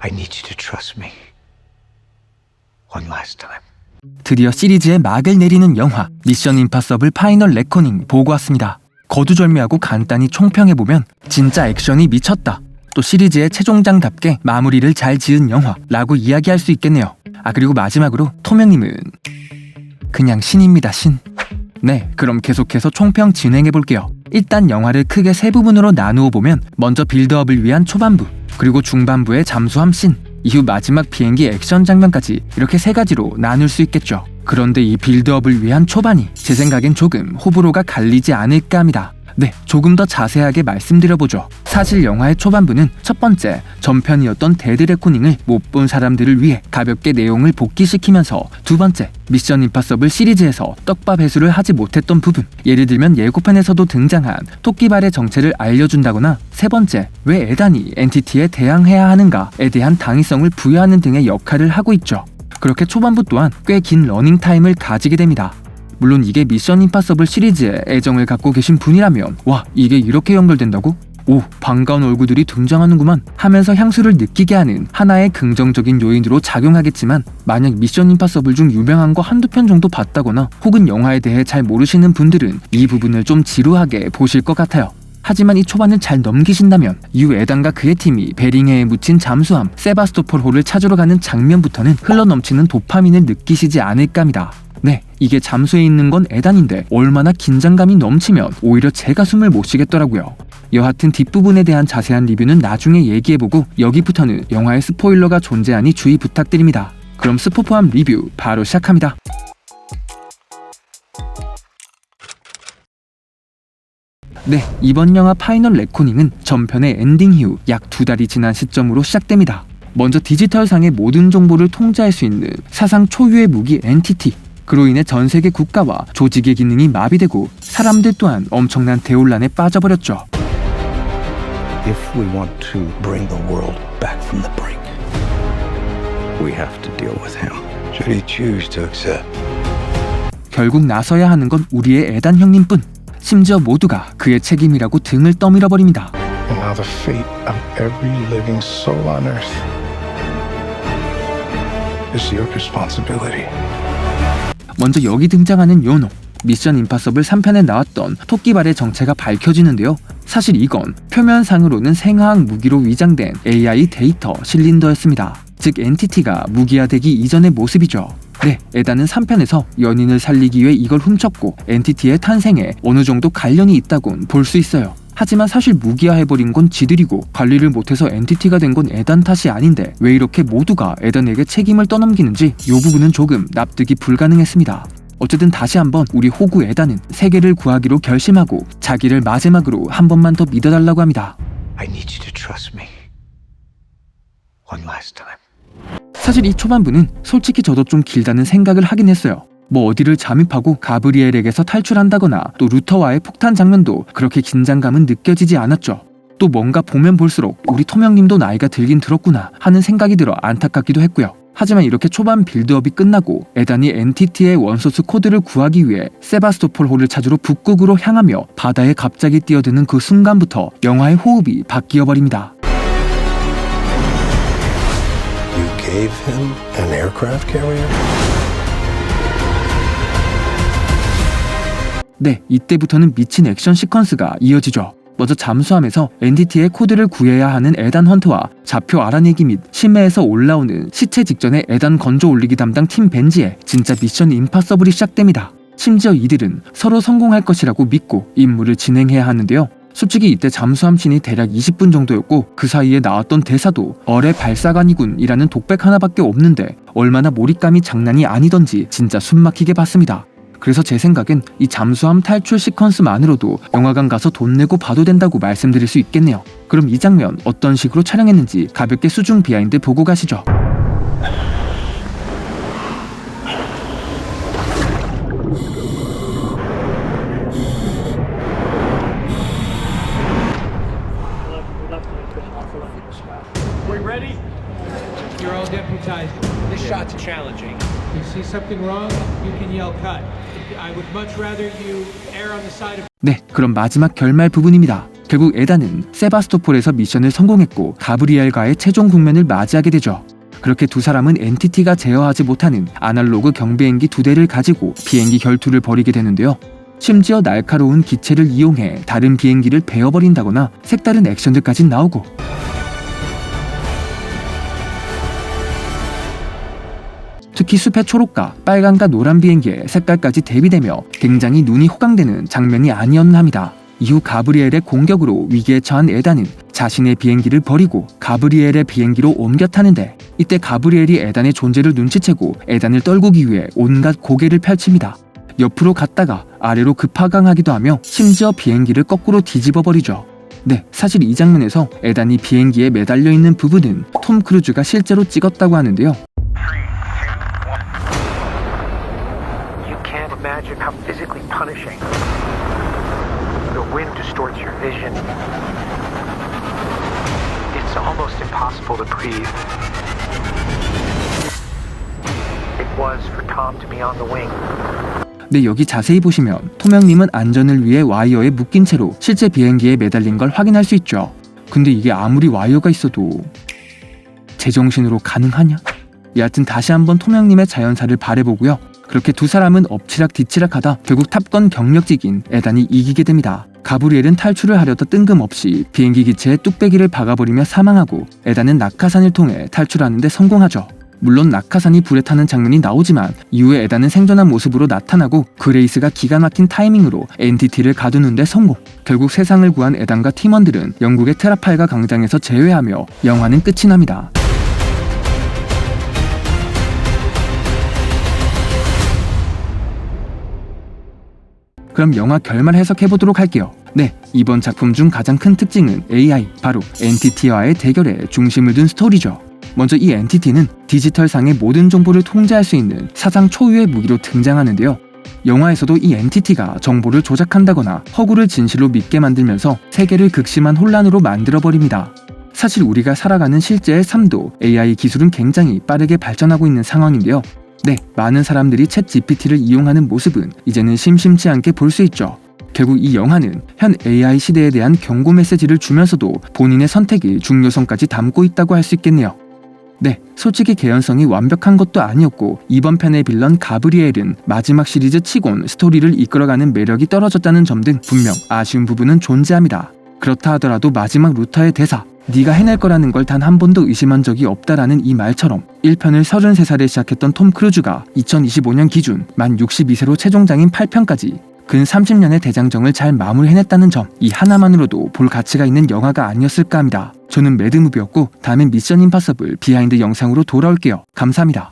I need you to trust me. One last time. 드디어 시리즈의 막을 내리는 영화 미션 임파서블 파이널 레코닝 보고 왔습니다. 거두절미하고 간단히 총평해보면 진짜 액션이 미쳤다. 또 시리즈의 최종장답게 마무리를 잘 지은 영화라고 이야기할 수 있겠네요. 아 그리고 마지막으로 토명님은 그냥 신입니다 신. 네 그럼 계속해서 총평 진행해볼게요. 일단 영화를 크게 세 부분으로 나누어 보면 먼저 빌드업을 위한 초반부 그리고 중반부의 잠수함 씬 이후 마지막 비행기 액션 장면까지 이렇게 세 가지로 나눌 수 있겠죠. 그런데 이 빌드업을 위한 초반이 제 생각엔 조금 호불호가 갈리지 않을까 합니다. 네, 조금 더 자세하게 말씀드려보죠. 사실 영화의 초반부는 첫 번째, 전편이었던 데드 레코닝을 못 본 사람들을 위해 가볍게 내용을 복귀시키면서 두 번째, 미션 임파서블 시리즈에서 떡밥 회수를 하지 못했던 부분, 예를 들면 예고편에서도 등장한 토끼발의 정체를 알려준다거나 세 번째, 왜 에단이 엔티티에 대항해야 하는가에 대한 당위성을 부여하는 등의 역할을 하고 있죠. 그렇게 초반부 또한 꽤 긴 러닝 타임을 가지게 됩니다. 물론 이게 미션 임파서블 시리즈에 애정을 갖고 계신 분이라면 와 이게 이렇게 연결된다고? 오 반가운 얼굴들이 등장하는구만 하면서 향수를 느끼게 하는 하나의 긍정적인 요인으로 작용하겠지만 만약 미션 임파서블 중 유명한 거 한두 편 정도 봤다거나 혹은 영화에 대해 잘 모르시는 분들은 이 부분을 좀 지루하게 보실 것 같아요. 하지만 이 초반을 잘 넘기신다면 유 에단과 그의 팀이 베링해에 묻힌 잠수함 세바스토폴호를 찾으러 가는 장면부터는 흘러넘치는 도파민을 느끼시지 않을까 합니다. 네, 이게 잠수에 있는 건 에단인데 얼마나 긴장감이 넘치면 오히려 제가 숨을 못 쉬겠더라고요. 여하튼 뒷부분에 대한 자세한 리뷰는 나중에 얘기해보고 여기부터는 영화의 스포일러가 존재하니 주의 부탁드립니다. 그럼 스포 포함 리뷰 바로 시작합니다. 네, 이번 영화 파이널 레코닝은 전편의 엔딩 이후 약 두 달이 지난 시점으로 시작됩니다. 먼저 디지털상의 모든 정보를 통제할 수 있는 사상 초유의 무기 엔티티. 그로 인해 전 세계 국가와 조직의 기능이 마비되고 사람들 또한 엄청난 대혼란에 빠져버렸죠. If we want to bring the world back from the brink, we have to deal with him. Should he choose to accept? 결국 나서야 하는 건 우리의 애단 형님뿐. 심지어 모두가 그의 책임이라고 등을 떠밀어 버립니다. And now the fate of every living soul on earth is your responsibility. 먼저 여기 등장하는 요노. 미션 임파서블 3편에 나왔던 토끼발의 정체가 밝혀지는데요. 사실 이건 표면상으로는 생화학 무기로 위장된 AI 데이터 실린더였습니다. 즉 엔티티가 무기화되기 이전의 모습이죠. 네, 에다는 3편에서 연인을 살리기 위해 이걸 훔쳤고 엔티티의 탄생에 어느 정도 관련이 있다곤 볼 수 있어요. 하지만 사실 무기화해버린 건 지들이고 관리를 못해서 엔티티가 된 건 에단 탓이 아닌데 왜 이렇게 모두가 에단에게 책임을 떠넘기는지 이 부분은 조금 납득이 불가능했습니다. 어쨌든 다시 한번 우리 호구 에단은 세계를 구하기로 결심하고 자기를 마지막으로 한 번만 더 믿어달라고 합니다. I need you to trust me. One last time. 사실 이 초반부는 솔직히 저도 좀 길다는 생각을 하긴 했어요. 뭐 어디를 잠입하고 가브리엘에게서 탈출한다거나 또 루터와의 폭탄 장면도 그렇게 긴장감은 느껴지지 않았죠. 또 뭔가 보면 볼수록 우리 토명님도 나이가 들긴 들었구나 하는 생각이 들어 안타깝기도 했고요. 하지만 이렇게 초반 빌드업이 끝나고 에단이 엔티티의 원소스 코드를 구하기 위해 세바스토폴호를 찾으러 북극으로 향하며 바다에 갑자기 뛰어드는 그 순간부터 영화의 호흡이 바뀌어 버립니다. You gave him an aircraft carrier? 네, 이때부터는 미친 액션 시퀀스가 이어지죠. 먼저 잠수함에서 엔티티의 코드를 구해야 하는 에단 헌트와 좌표 알아내기 및 심해에서 올라오는 시체 직전에 에단 건조 올리기 담당 팀 벤지의 진짜 미션 임파서블이 시작됩니다. 심지어 이들은 서로 성공할 것이라고 믿고 임무를 진행해야 하는데요. 솔직히 이때 잠수함 씬이 대략 20분 정도였고 그 사이에 나왔던 대사도 어뢰 발사관이군이라는 독백 하나밖에 없는데 얼마나 몰입감이 장난이 아니던지 진짜 숨막히게 봤습니다. 그래서 제 생각엔 이 잠수함 탈출 시퀀스만으로도 영화관 가서 돈 내고 봐도 된다고 말씀드릴 수 있겠네요. 그럼 이 장면 어떤 식으로 촬영했는지 가볍게 수중 비하인드 보고 가시죠. 네, 그럼 마지막 결말 부분입니다. 결국 에단은 세바스토폴에서 미션을 성공했고 가브리엘과의 최종 국면을 맞이하게 되죠. 그렇게 두 사람은 엔티티가 제어하지 못하는 아날로그 경비행기 두 대를 가지고 비행기 결투를 벌이게 되는데요. 심지어 날카로운 기체를 이용해 다른 비행기를 베어버린다거나 색다른 액션들까지 나오고 특히 숲의 초록과 빨간과 노란 비행기의 색깔까지 대비되며 굉장히 눈이 호강되는 장면이 아니었나 합니다. 이후 가브리엘의 공격으로 위기에 처한 에단은 자신의 비행기를 버리고 가브리엘의 비행기로 옮겨 타는데 이때 가브리엘이 에단의 존재를 눈치채고 에단을 떨구기 위해 온갖 고개를 펼칩니다. 옆으로 갔다가 아래로 급하강하기도 하며 심지어 비행기를 거꾸로 뒤집어 버리죠. 네, 사실 이 장면에서 에단이 비행기에 매달려 있는 부분은 톰 크루즈가 실제로 찍었다고 하는데요. Imagine how physically punishing. The wind distorts your vision. It's almost impossible to breathe. It was for Tom to be on the wing. 네, 여기 자세히 보시면 토명님은 안전을 위해 와이어에 묶인 채로 실제 비행기에 매달린 걸 확인할 수 있죠. 근데 이게 아무리 와이어가 있어도 제정신으로 가능하냐? 여하튼 다시 한번 토명님의 자연사를 바래보고요. 그렇게 두 사람은 엎치락 뒤치락 하다 결국 탑건 경력직인 에단이 이기게 됩니다. 가브리엘은 탈출을 하려다 뜬금없이 비행기 기체에 뚝배기를 박아버리며 사망하고 에단은 낙하산을 통해 탈출하는데 성공하죠. 물론 낙하산이 불에 타는 장면이 나오지만 이후에 에단은 생존한 모습으로 나타나고 그레이스가 기가 막힌 타이밍으로 엔티티를 가두는데 성공. 결국 세상을 구한 에단과 팀원들은 영국의 트라팔가 광장에서 제외하며 영화는 끝이 납니다. 그럼 영화 결말 해석해 보도록 할게요. 네, 이번 작품 중 가장 큰 특징은 AI, 바로 엔티티와의 대결에 중심을 둔 스토리죠. 먼저 이 엔티티는 디지털상의 모든 정보를 통제할 수 있는 사상 초유의 무기로 등장하는데요. 영화에서도 이 엔티티가 정보를 조작한다거나 허구를 진실로 믿게 만들면서 세계를 극심한 혼란으로 만들어버립니다. 사실 우리가 살아가는 실제의 삶도 AI 기술은 굉장히 빠르게 발전하고 있는 상황인데요. 네, 많은 사람들이 챗 GPT를 이용하는 모습은 이제는 심심치 않게 볼 수 있죠. 결국 이 영화는 현 AI 시대에 대한 경고 메시지를 주면서도 본인의 선택이 중요성까지 담고 있다고 할 수 있겠네요. 네, 솔직히 개연성이 완벽한 것도 아니었고 이번 편의 빌런 가브리엘은 마지막 시리즈 치곤 스토리를 이끌어가는 매력이 떨어졌다는 점 등 분명 아쉬운 부분은 존재합니다. 그렇다 하더라도 마지막 루터의 대사 네가 해낼 거라는 걸 단 한 번도 의심한 적이 없다라는 이 말처럼 1편을 33살에 시작했던 톰 크루즈가 2025년 기준 만 62세로 최종장인 8편까지 근 30년의 대장정을 잘 마무리해냈다는 점 이 하나만으로도 볼 가치가 있는 영화가 아니었을까 합니다. 저는 매드무비였고 다음엔 미션 임파서블 비하인드 영상으로 돌아올게요. 감사합니다.